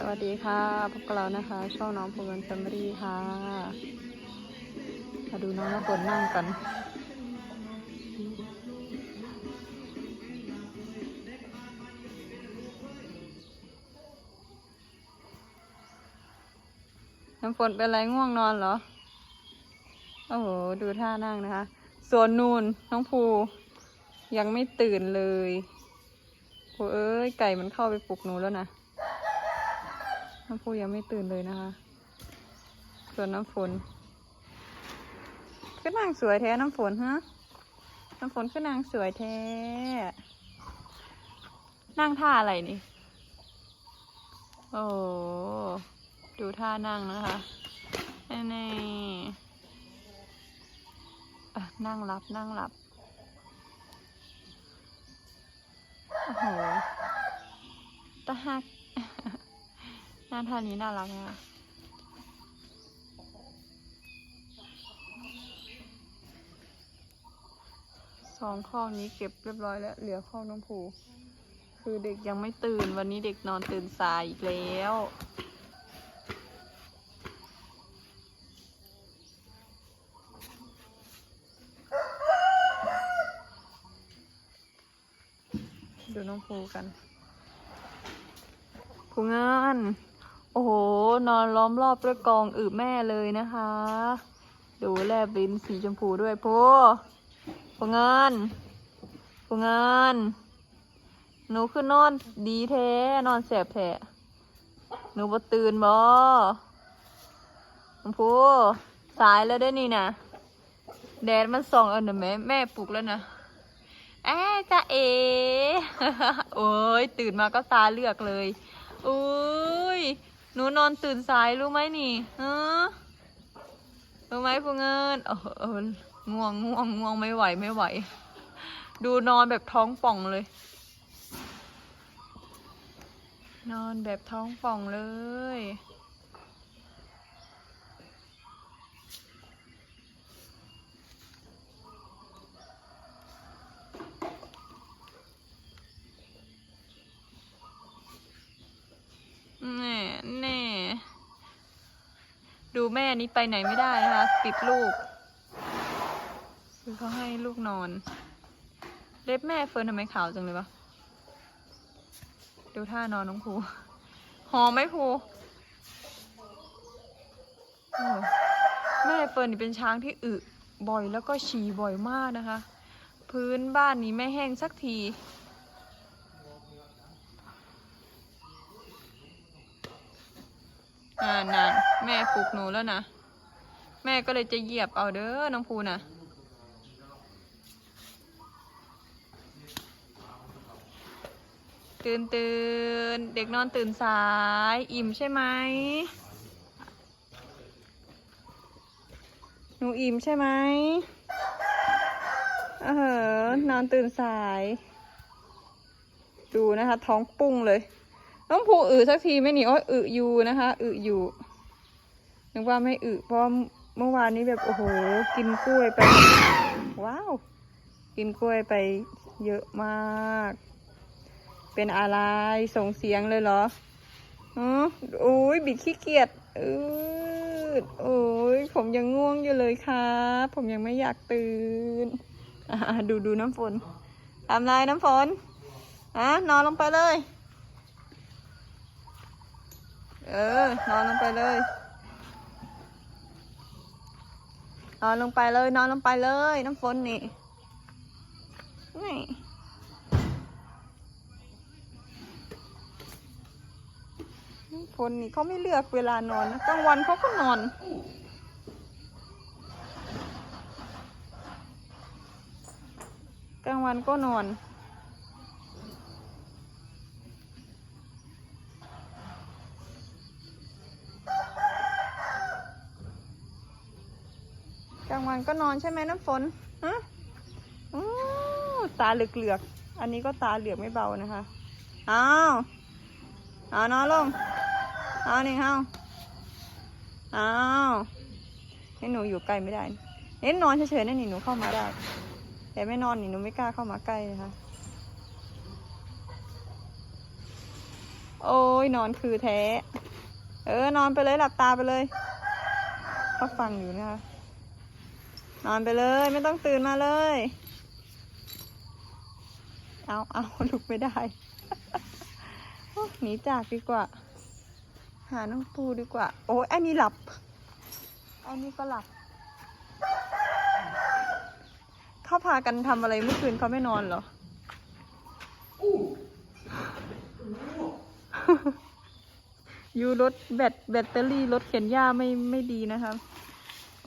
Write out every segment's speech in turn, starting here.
สวัสดีค่ะพบกับเรานะคะ ช่องน้องภูมิแฟมิลี่ค่ะ มาดูน้องน้ำฝนนั่งกัน น้ำฝนเป็นไรง่วงนอนเหรอ โอ้โห ดูท่านั่งนะคะ ส่วนนูนน้องภูยังไม่ตื่นเลยโอ้เอ้ย ไก่มันเข้าไปปลุกหนูแล้วนะ น้ำพุยังไม่ตื่นเลยนะคะ ส่วนน้ำฝนก็นนางสวยแท้น้ำฝนฮะ น้ำฝนก็นนางสวยแท้นั่งท่าอะไรนี่ โอ้ดูท่านั่งนะคะนี่นั่งรับนั่งรับโอ้โหตาหัก หน้าท่านี้น่ารักนะสองข้อนี้เก็บเรียบร้อยแล้ว เหลือข้อน้องผู คือเด็กยังไม่ตื่น วันนี้เด็กนอนตื่นสายอีกแล้วดูน้องภูกันผูเงิน อ้โห นอนล้อมรอบด้วยกองอึแม่เลยนะคะ ดูแลบลิ้นสีชมพูด้วยพูผูเงินผูเงิน หนูคือนอนดีแท้ นอนแสบแท้หนูบ่ตื่นบ่ชมพูสายแล้วได้อนี่นะแดดมันส่องเอันนะแม่แม่ปลุกแล้วนะแอ้จะเอโอ้ยตื่นมาก็ตาเลือกเลยอุ้ย หนูนอนตื่นสายรู้ไหมนี่ฮะรู้ไหมพวกเงินเออเออง่วงง่วงง่วงไม่ไหวไม่ไหว ดูนอนแบบท้องป่องเลย นอนแบบท้องป่องเลยแน่ แน่ดูแม่นี้ไปไหนไม่ได้นะคะติดลูก คือเขาให้ลูกนอน เล็บแม่เฟิร์นทำไมขาวจังเลยวะดูท่านอนน้องภูหอมไหมภูแม่เฟิร์นนี่เป็นช้างที่อึบ่อยแล้วก็ฉี่บ่อยมากนะคะ พื้นบ้านนี้ไม่แห้งสักที อ่านานแม่ปลุกหนูแล้วนะ แม่ก็เลยจะเหยียบเอาเด้อน้องภูนะตื่นตื่นเด็กนอนตื่นสาย อิ่มใช่ไหมหนูอิ่มใช่ไหมเออนอนตื่นสาย ดูนะคะ ท้องปุ้งเลย น้องภูอึสักทีไหม่หนีอ้อยอึอยู่นะคะอึอยู่นึกว่าไม่อึเพราะเมื่อวานนี้แบบโอ้โหกินกล้วยไป ว้าว กินกล้วยไปเยอะมาก เป็นอะไรส่งเสียงเลยเหรออ๋อโอ้ยบิดขี้เกียจอืดโอ้ยผมยังง่วงอยู่เลยครับผมยังไม่อยากตื่นอ่าดูดูน้ำฝนทำไรน้ำฝนอะนอนลงไปเลย เออ นอนลงไปเลย นอนลงไปเลย นอนลงไปเลย น้ำฝนนี่ นี่น้ำฝนนี่เขาไม่เลือกเวลานอนนะกลางวันเขาก็นอน กลางวันก็นอน กลางวันก็นอนใช่ไหมน้ำฝนฮะอตาเหลือกๆอันนี้ก็ตาเหลือกไม่เบานะคะเอาเอานอนลงเอานี่เอาเอาให้หนูอยู่ใกล้ไม่ได้เน้นนอนเฉยๆนั่นนี่หนูเข้ามาได้ แต่ไม่นอนนี่หนูไม่กล้าเข้ามาใกล้นะคะโอ้ยนอนคือแท้ เออนอนไปเลยหลับตาไปเลยเขาฟังอยู่นะคะ นอนไปเลย ไม่ต้องตื่นมาเลย เอาเอาลุกไม่ได้ หนีจากดีกว่า หาน้องปูดีกว่า โอ้ยอันนี้หลับ อันนี้ก็หลับ เขาพากันทำอะไรเมื่อคืนเขาไม่นอนเหรอ ยูรถแบตแบตเตอรี่รถเข็นหญ้าไม่ไม่ดีนะครับ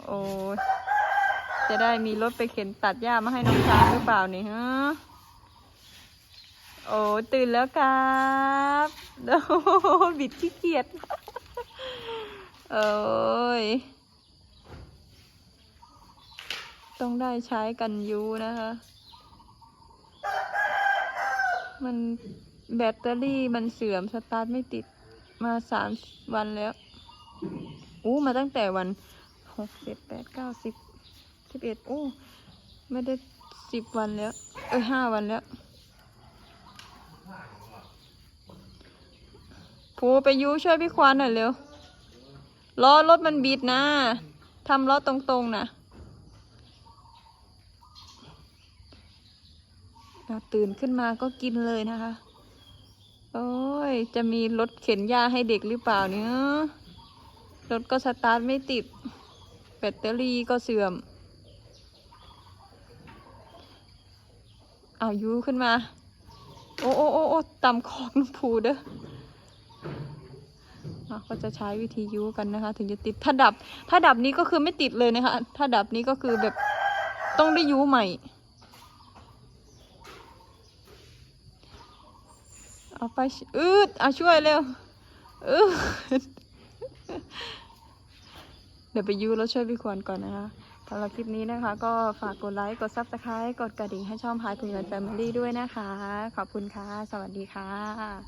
โอ้ย จะได้มีรถไปเข็นตัดหญ้ามาให้น้องช้างหรือเปล่านี่ฮะโอ้ตื่นแล้วครับโอ้บิดขี้เกียจโอ้ยต้องได้ใช้กันยูนะคะ มันแบตเตอรี่มันเสื่อมสตาร์ทไม่ติดมาสามวันแล้ว อู้มาตั้งแต่วันหกเจ็ดแปดเก้าสิบ สิบเอ็ดโอ้ ไม่ได้สิบวันแล้ว เอ้ยห้าวันแล้วผูไปยูช่วยพี่ควานหน่อยเร็ว ล้อรถมันบิดนะทำล้อตรงๆนะอะตื่นขึ้นมาก็กินเลยนะคะ โอ้ย จะมีรถเข็นหญ้าให้เด็กหรือเปล่าเนี่ยรถก็สตาร์ทไม่ติด แบตเตอรี่ก็เสื่อม อายูขึ้นมา โอ้โอ้โอ้โอ้ตำคอกน้ำผูเด้ออะก็จะใช้วิธียูกันนะคะ ถึงจะติดถ้าดับ ถ้าดับนี้ก็คือไม่ติดเลยนะคะ ถ้าดับนี้ก็คือแบบต้องได้ยูใหม่ เอาไปอืดเอาช่วยเร็วอืดเดี๋ยวไปยูแล้วช่วยพี่ควรก่อนนะคะ สำหรับคลิปนี้นะคะ ก็ฝากกดไลค์ กดซับสไครต์กดกระดิ่งให้ช่องพายคุณเงินแฟมิลี่ด้วยนะคะ ขอบคุณค่ะ สวัสดีค่ะ